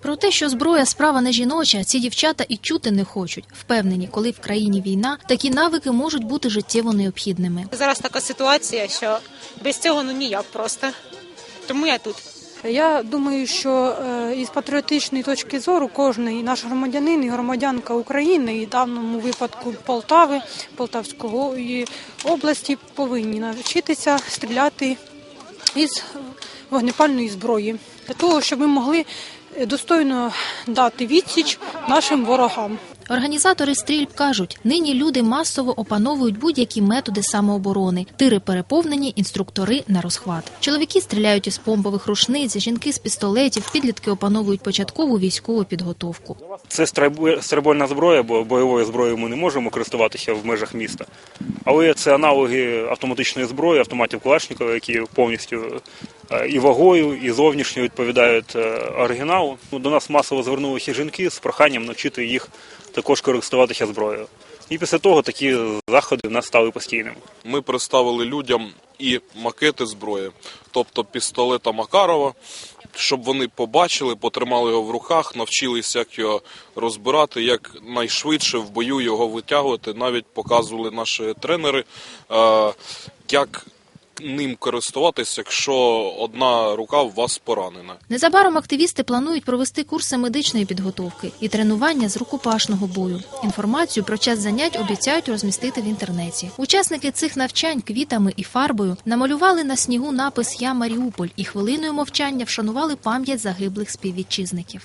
Про те, що зброя справа не жіноча, ці дівчата і чути не хочуть. Впевнені, коли в країні війна, такі навики можуть бути життєво необхідними. Зараз така ситуація, що без цього ну ніяк просто. Тому я тут. Я думаю, що е, із патріотичної точки зору кожен наш громадянин і громадянка України, і в даному випадку Полтави, Полтавської області, повинні навчитися стріляти із вогнепальної зброї для того, щоб ми могли достойно дати відсіч нашим ворогам. Організатори стрільб кажуть, нині люди масово опановують будь-які методи самооборони. Тири переповнені, інструктори на розхват. Чоловіки стріляють із помпових рушниць, жінки з пістолетів, підлітки опановують початкову військову підготовку. Це страйбольна зброя, бо бойовою зброєю ми не можемо користуватися в межах міста. Але це аналоги автоматичної зброї, автоматів Калашникова, які повністю і вагою, і зовнішньо відповідають е, оригіналу. Ну, До нас масово звернулися жінки з проханням навчити їх також користуватися зброєю. І після того такі заходи в нас стали постійними. Ми представили людям і макети зброї, тобто пістолета Макарова, щоб вони побачили, потримали його в руках, навчилися, як його розбирати, як найшвидше в бою його витягувати. Навіть показували наші тренери, е, як ним користуватися, якщо одна рука у вас поранена. Незабаром активісти планують провести курси медичної підготовки і тренування з рукопашного бою. Інформацію про час занять обіцяють розмістити в інтернеті. Учасники цих навчань квітами і фарбою намалювали на снігу напис Я Маріуполь і хвилиною мовчання вшанували пам'ять загиблих співвітчизників.